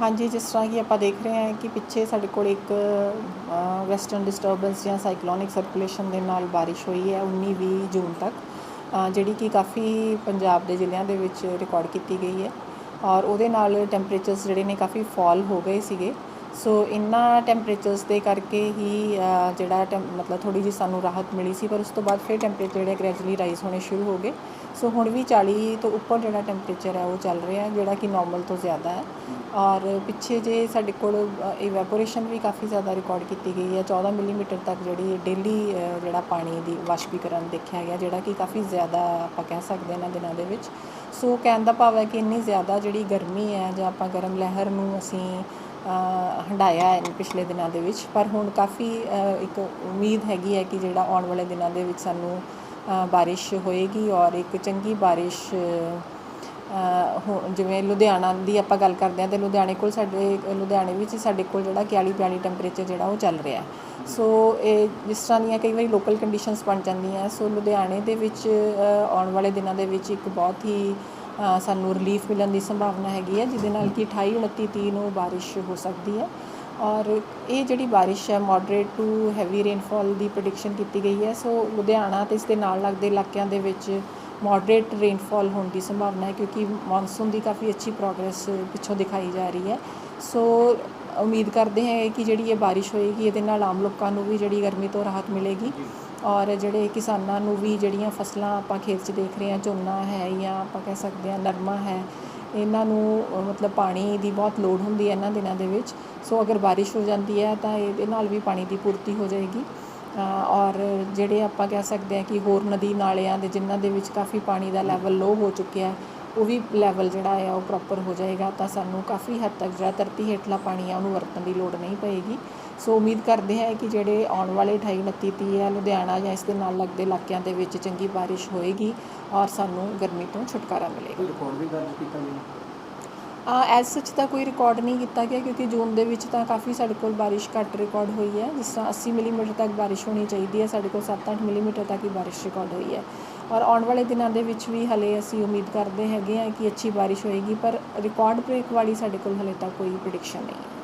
ਹਾਂਜੀ, ਜਿਸ ਤਰ੍ਹਾਂ ਕਿ ਆਪਾਂ ਦੇਖ ਰਹੇ ਹਾਂ ਕਿ ਪਿੱਛੇ ਸਾਡੇ ਕੋਲ ਇੱਕ ਵੈਸਟਰਨ ਡਿਸਟਰਬੈਂਸ ਜਾਂ ਸਾਈਕਲੋਨਿਕ ਸਰਕੂਲੇਸ਼ਨ ਦੇ ਨਾਲ ਬਾਰਿਸ਼ ਹੋਈ ਹੈ 19 20 ਜੂਨ ਤੱਕ ਜਿਹੜੀ ਕਿ ਕਾਫੀ ਪੰਜਾਬ ਦੇ ਜ਼ਿਲ੍ਹਿਆਂ ਦੇ ਵਿੱਚ ਰਿਕਾਰਡ ਕੀਤੀ ਗਈ ਹੈ ਔਰ ਉਹਦੇ ਨਾਲ ਟੈਂਪਰੇਚਰਸ ਜਿਹੜੇ ਨੇ ਕਾਫੀ ਫਾਲ ਹੋ ਗਏ ਸੀਗੇ। ਸੋ ਇਨ੍ਹਾਂ ਟੈਂਪਰੇਚਰਸ ਦੇ ਕਰਕੇ ਹੀ ਜਿਹੜਾ ਟੈਂਪ- ਮਤਲਬ ਥੋੜ੍ਹੀ ਜਿਹੀ ਸਾਨੂੰ ਰਾਹਤ ਮਿਲੀ ਸੀ, ਪਰ ਉਸ ਤੋਂ ਬਾਅਦ ਫਿਰ ਟੈਂਪਰੇਚਰ ਜਿਹੜੇ ਗ੍ਰੈਜੂਅਲੀ ਰਾਈਜ਼ ਹੋਣੇ ਸ਼ੁਰੂ ਹੋ ਗਏ। ਸੋ ਹੁਣ ਵੀ 40 ਤੋਂ ਉੱਪਰ ਜਿਹੜਾ ਟੈਂਪਰੇਚਰ ਹੈ, ਉਹ ਚੱਲ ਰਿਹਾ, ਜਿਹੜਾ ਕਿ ਨਾਰਮਲ ਤੋਂ ਜ਼ਿਆਦਾ ਹੈ। ਔਰ ਪਿੱਛੇ ਜੇ ਸਾਡੇ ਕੋਲ ਇਵੈਪੋਰੇਸ਼ਨ ਵੀ ਕਾਫੀ ਜ਼ਿਆਦਾ ਰਿਕਾਰਡ ਕੀਤੀ ਗਈ ਹੈ। 14 ਮਿਲੀਮੀਟਰ ਤੱਕ ਜਿਹੜੀ ਡੇਲੀ ਜਿਹੜਾ ਪਾਣੀ ਦੀ ਵਾਸ਼ਪੀਕਰਨ ਦੇਖਿਆ ਗਿਆ, ਜਿਹੜਾ ਕਿ ਕਾਫੀ ਜ਼ਿਆਦਾ ਆਪਾਂ ਕਹਿ ਸਕਦੇ ਹਾਂ ਇਹਨਾਂ ਦਿਨਾਂ ਦੇ ਵਿੱਚ। ਸੋ ਕਹਿਣ ਦਾ ਭਾਵ ਹੈ ਕਿ ਇੰਨੀ ਜ਼ਿਆਦਾ ਜਿਹੜੀ ਗਰਮੀ ਹੈ, ਜਾਂ ਆਪਾਂ ਗਰਮ ਲਹਿਰ ਨੂੰ ਅਸੀਂ ਅ, ਹੰਢਾਇਆ ਹੈ ਪਿਛਲੇ ਦਿਨਾਂ ਦੇ ਵਿੱਚ। ਪਰ ਹੁਣ ਕਾਫੀ ਇੱਕ ਉਮੀਦ ਹੈਗੀ ਹੈ ਕਿ ਜਿਹੜਾ ਆਉਣ ਵਾਲੇ ਦਿਨਾਂ ਦੇ ਵਿੱਚ ਸਾਨੂੰ ਬਾਰਿਸ਼ ਹੋਏਗੀ ਔਰ ਇੱਕ ਚੰਗੀ ਬਾਰਿਸ਼ ਹੋ- ਜਿਵੇਂ ਲੁਧਿਆਣਾ ਦੀ ਆਪਾਂ ਗੱਲ ਕਰਦੇ ਹਾਂ ਤੇ ਲੁਧਿਆਣੇ ਕੋਲ ਸਾਡੇ ਲੁਧਿਆਣੇ ਵਿੱਚ ਸਾਡੇ ਕੋਲ ਜਿਹੜਾ 41 42 ਟੈਂਪਰੇਚਰ ਜਿਹੜਾ ਉਹ ਚੱਲ ਰਿਹਾ ਸੋ ਇਹ ਜਿਸ ਤਰ੍ਹਾਂ ਦੀਆਂ ਕਈ ਵਾਰੀ ਲੋਕਲ ਕੰਡੀਸ਼ਨਸ ਬਣ ਜਾਂਦੀਆਂ ਸੋ ਲੁਧਿਆਣੇ ਦੇ ਵਿੱਚ ਆਉਣ ਵਾਲੇ ਦਿਨਾਂ ਦੇ ਵਿੱਚ ਇੱਕ ਬਹੁਤ ਹੀ ਸਾਨੂੰ ਰਿਲੀਫ ਮਿਲਣ ਦੀ ਸੰਭਾਵਨਾ ਹੈਗੀ ਹੈ, ਜਿਹਦੇ ਨਾਲ ਕਿ 28 29 30 ਨੂੰ ਬਾਰਿਸ਼ ਹੋ ਸਕਦੀ ਹੈ। ਔਰ ਇਹ ਜਿਹੜੀ ਬਾਰਿਸ਼ ਹੈ ਮੋਡਰੇਟ ਟੂ ਹੈਵੀ ਰੇਨਫਾਲ ਦੀ ਪ੍ਰੈਡਿਕਸ਼ਨ ਕੀਤੀ ਗਈ ਹੈ। ਸੋ ਲੁਧਿਆਣਾ ਤੇ ਇਸ ਦੇ ਨਾਲ ਲੱਗਦੇ ਇਲਾਕਿਆਂ ਦੇ ਵਿੱਚ ਮੋਡਰੇਟ ਰੇਨਫਾਲ ਹੋਣ ਦੀ ਸੰਭਾਵਨਾ ਹੈ, ਕਿਉਂਕਿ ਮੌਨਸੂਨ ਦੀ ਕਾਫੀ ਅੱਛੀ ਪ੍ਰੋਗਰੈਸ ਪਿੱਛੋਂ ਦਿਖਾਈ ਜਾ ਰਹੀ ਹੈ। ਸੋ ਉਮੀਦ ਕਰਦੇ ਹਾਂ ਕਿ ਜਿਹੜੀ ਇਹ ਬਾਰਿਸ਼ ਹੋਏਗੀ, ਇਹਦੇ ਨਾਲ ਆਮ ਲੋਕਾਂ ਨੂੰ ਵੀ ਜਿਹੜੀ ਗਰਮੀ ਤੋਂ ਰਾਹਤ ਮਿਲੇਗੀ। ਔਰ ਜਿਹੜੇ ਕਿਸਾਨਾਂ ਨੂੰ ਵੀ ਜਿਹੜੀਆਂ ਫਸਲਾਂ ਆਪਾਂ ਖੇਤ 'ਚ ਦੇਖ ਰਹੇ ਹਾਂ, ਝੋਨਾ ਹੈ ਜਾਂ ਆਪਾਂ ਕਹਿ ਸਕਦੇ ਹਾਂ ਨਰਮਾ ਹੈ, ਇਹਨਾਂ ਨੂੰ ਮਤਲਬ ਪਾਣੀ ਦੀ ਬਹੁਤ ਲੋੜ ਹੁੰਦੀ ਹੈ ਇਹਨਾਂ ਦਿਨਾਂ ਦੇ ਵਿੱਚ। ਸੋ ਅਗਰ ਬਾਰਿਸ਼ ਹੋ ਜਾਂਦੀ ਹੈ ਤਾਂ ਇਹਦੇ ਨਾਲ ਵੀ ਪਾਣੀ ਦੀ ਪੂਰਤੀ ਹੋ ਜਾਏਗੀ। ਔਰ ਜਿਹੜੇ ਆਪਾਂ ਕਹਿ ਸਕਦੇ ਹਾਂ ਕਿ ਹੋਰ ਨਦੀ ਨਾਲਿਆਂ ਦੇ ਜਿਨ੍ਹਾਂ ਦੇ ਵਿੱਚ ਕਾਫੀ ਪਾਣੀ ਦਾ ਲੈਵਲ ਲੋ ਹੋ ਚੁੱਕਿਆ ਉਹ ਵੀ ਲੈਵਲ ਜਿਹੜਾ ਹੈ ਉਹ ਪ੍ਰੋਪਰ ਹੋ ਜਾਏਗਾ ਤਾਂ ਸਾਨੂੰ ਕਾਫੀ ਹੱਦ ਤੱਕ ਜਿਹੜਾ ਧਰਤੀ ਹੇਠਲਾ ਪਾਣੀ ਆ ਉਹਨੂੰ ਵਰਤਣ ਦੀ ਲੋੜ ਨਹੀਂ ਪਏਗੀ। ਸੋ ਉਮੀਦ ਕਰਦੇ ਹਾਂ ਕਿ ਜਿਹੜੇ ਆਉਣ ਵਾਲੇ 28 29 30 ਹੈ ਲੁਧਿਆਣਾ ਜਾਂ ਇਸ ਦੇ ਨਾਲ ਲੱਗਦੇ ਇਲਾਕਿਆਂ ਦੇ ਵਿੱਚ ਚੰਗੀ ਬਾਰਿਸ਼ ਹੋਏਗੀ ਔਰ ਸਾਨੂੰ ਗਰਮੀ ਤੋਂ ਛੁਟਕਾਰਾ ਮਿਲੇਗਾ। ਰਿਕਾਰਡ ਵੀ ਦਰਜ ਕੀਤਾ ਗਿਆ? ਐਜ਼ ਸੱਚ ਤਾਂ ਕੋਈ ਰਿਕਾਰਡ ਨਹੀਂ ਕੀਤਾ ਗਿਆ ਕਿਉਂਕਿ ਜੂਨ ਦੇ ਵਿੱਚ ਤਾਂ ਕਾਫੀ ਸਾਡੇ ਕੋਲ ਬਾਰਿਸ਼ ਘੱਟ ਰਿਕਾਰਡ ਹੋਈ ਹੈ ਜਿਸ ਤਰ੍ਹਾਂ 80 ਮਿਲੀਮੀਟਰ ਤੱਕ ਬਾਰਿਸ਼ ਹੋਣੀ ਚਾਹੀਦੀ ਹੈ ਸਾਡੇ ਕੋਲ 7-8 ਮਿਲੀਮੀਟਰ ਤੱਕ ਹੀ ਬਾਰਿਸ਼ ਰਿਕਾਰਡ ਹੋਈ ਹੈ। ਔਰ ਆਉਣ ਵਾਲੇ ਦਿਨਾਂ ਦੇ ਵਿੱਚ ਵੀ ਹਲੇ ਅਸੀਂ ਉਮੀਦ ਕਰਦੇ ਹੈਗੇ ਹਾਂ ਕਿ ਅੱਛੀ ਬਾਰਿਸ਼ ਹੋਏਗੀ ਪਰ ਰਿਕਾਰਡ ਬ੍ਰੇਕ ਵਾਲੀ ਸਾਡੇ ਕੋਲ ਹਲੇ ਤੱਕ ਕੋਈ ਪ੍ਰੈਡਿਕਸ਼ਨ ਨਹੀਂ ਹੈ।